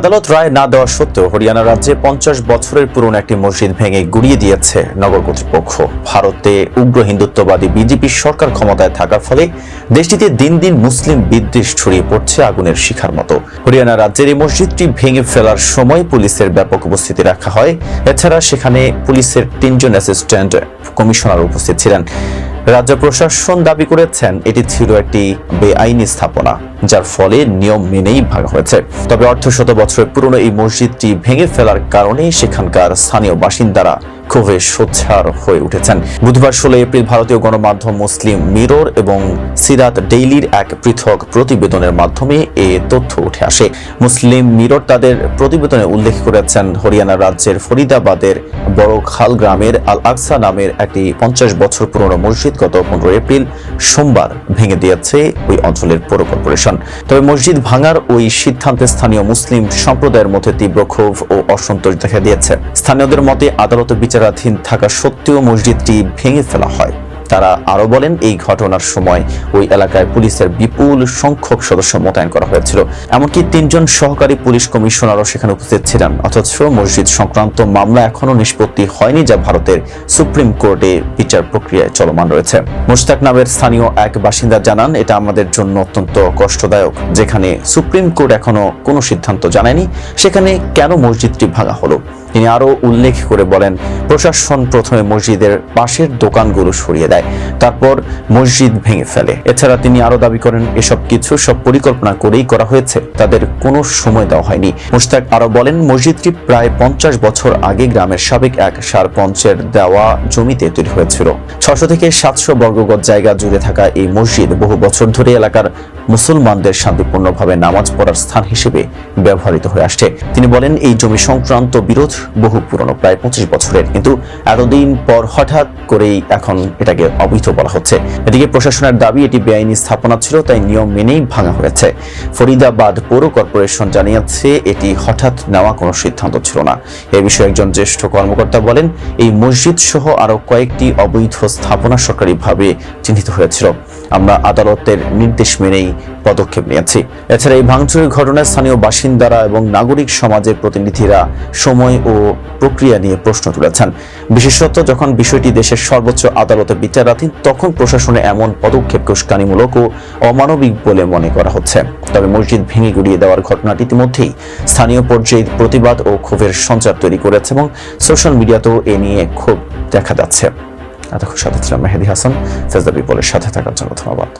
আদালত রায় না দেওয়া সত্ত্বেও হরিয়ানা রাজ্যে পঞ্চাশ বছরের পুরনো একটি মসজিদ ভেঙে গুড়িয়ে দিয়েছে নগর কর্তৃপক্ষ। ভারতে উগ্র হিন্দুত্ববাদী বিজেপি সরকার ক্ষমতায় থাকার ফলে দেশটিতে দিন দিন মুসলিম বিদ্বেষ ছড়িয়ে পড়ছে আগুনের শিখার মতো। হরিয়ানা রাজ্যের এই মসজিদটি ভেঙে ফেলার সময় পুলিশের ব্যাপক উপস্থিতি রাখা হয়। এছাড়া সেখানে পুলিশের তিনজন অ্যাসিস্ট্যান্ট কমিশনার উপস্থিত ছিলেন। রাজ্য প্রশাসন দাবি করেছেন, এটি ছিল একটি বেআইনি স্থাপনা। যার ফলে নিয়ম মেনেই ভাঙা হয়েছে। তবে অর্ধ শত বছরের পুরনো এই মসজিদটি ভেঙে ফেলার কারণে সেখানকার স্থানীয় বাসিন্দারা ক্ষোভে সোচ্ছার হয়ে উঠেছেন। বুধবার ষোলো এপ্রিল ভারতীয় গণমাধ্যম মুসলিম মিরর এবং সিরাত ডেইলির এক পৃথক প্রতিবেদনের মাধ্যমে এ তথ্য উঠে আসে। মুসলিম মিরর তাদের প্রতিবেদনে উল্লেখ করেছেন, হরিয়ানা রাজ্যের ফরিদাবাদের বড় খাল গ্রামের আল আকসা নামের একটি পঞ্চাশ বছর পুরনো মসজিদ গত পনেরো এপ্রিল সোমবার ভেঙে দিয়েছে ওই অঞ্চলের পৌর কর্পোরেশন। তবে মসজিদ ভাঙার ওই সিদ্ধান্তে স্থানীয় মুসলিম সম্প্রদায়ের মধ্যে তীব্র ক্ষোভ ও অসন্তোষ দেখা দিয়েছে। স্থানীয়দের মতে আদালত বিচারাধীন থাকা সত্ত্বেও মসজিদটি ভেঙে ফেলা হয়। তারা আরও বলেন, এই ঘটনার সময় ওই এলাকায় পুলিশের বিপুল সংখ্যক সদস্য মোতায়েন করা হয়েছিল। এমনকি তিনজন সহকারী পুলিশ কমিশনারও সেখানে উপস্থিত ছিলেন। অথচ মসজিদ সংক্রান্ত মামলা এখনও নিষ্পত্তি হয়নি, যা ভারতের সুপ্রিম কোর্টে বিচার প্রক্রিয়ায় চলমান রয়েছে। মুশতাক নামের স্থানীয় এক বাসিন্দা জানান, এটা আমাদের জন্য অত্যন্ত কষ্টদায়ক, যেখানে সুপ্রিম কোর্ট এখনও কোনো সিদ্ধান্ত জানায়নি, সেখানে কেন মসজিদটি ভাঙা হলো? তিনি আরও উল্লেখ করে বলেন, প্রশাসন প্রথমে মসজিদের পাশের দোকানগুলো সরিয়ে দেয়, তারপর মসজিদ ভেঙে ফেলে। এছাড়া তিনি আরও দাবি করেন, এসব কিছু সব পরিকল্পনা করেই করা হয়েছে, তাদের কোনো সময় দেওয়া হয়নি। মুশতাক আরও বলেন, মসজিদটি প্রায় পঞ্চাশ বছর আগে গ্রামের সাবেক এক সারপঞ্চের দেওয়া জমিতে তৈরি হয়েছিল। ছশো থেকে সাতশো বর্গগজ জায়গা জুড়ে থাকা এই মসজিদ বহু বছর ধরে এলাকার মুসলমানদের শান্তিপূর্ণভাবে নামাজ পড়ার স্থান হিসেবে ব্যবহৃত হয়ে আসছে। তিনি বলেন, এই জমি সংক্রান্ত বিরোধ বহু পুরনো, প্রায় পঁচিশ বছরের। কিন্তু এতদিন পর হঠাৎ করেই এখন এটাকে অবৈধ বলা হচ্ছে। এদিকে প্রশাসনের দাবি, এটি বেআইনি স্থাপনা ছিল, তাই নিয়ম মেনেই ভাঙা হয়েছে। ফরিদাবাদ পৌর কর্পোরেশন জানিয়েছে, এটি হঠাৎ নেওয়া কোনো সিদ্ধান্ত ছিল না। এ বিষয়ে একজন জ্যেষ্ঠ কর্মকর্তা বলেন, এই মসজিদ সহ আরও কয়েকটি অবৈধ স্থাপনা সরকারিভাবে চিহ্নিত হয়েছিল। আমরা আদালতের নির্দেশ মেনেই পদক্ষেপ নিয়েছি। এছাড়া এই ভাঙচুরের ঘটনায় স্থানীয় বাসিন্দারা এবং নাগরিক সমাজের প্রতিনিধিরা সময় ও প্রক্রিয়া নিয়ে প্রশ্ন তুলেছেন। বিশেষত যখন বিষয়টি দেশের সর্বোচ্চ আদালতে বিচারাধীন, তখন প্রশাসনে এমন পদক্ষেপ উস্কানিমূলক ও অমানবিক বলে মনে করা হচ্ছে। তবে মসজিদ ভেঙে গুড়িয়ে দেওয়ার ঘটনাটি ইতিমধ্যেই স্থানীয় পর্যায়ে প্রতিবাদ ও ক্ষোভের সঞ্চার তৈরি করেছে এবং সোশ্যাল মিডিয়াতেও এ নিয়ে ক্ষোভ দেখা যাচ্ছে। এতক্ষণ সাথে ছিলাম মেহেদি হাসান। ফেজদা বিপলের সাথে থাকার জন্য ধন্যবাদ।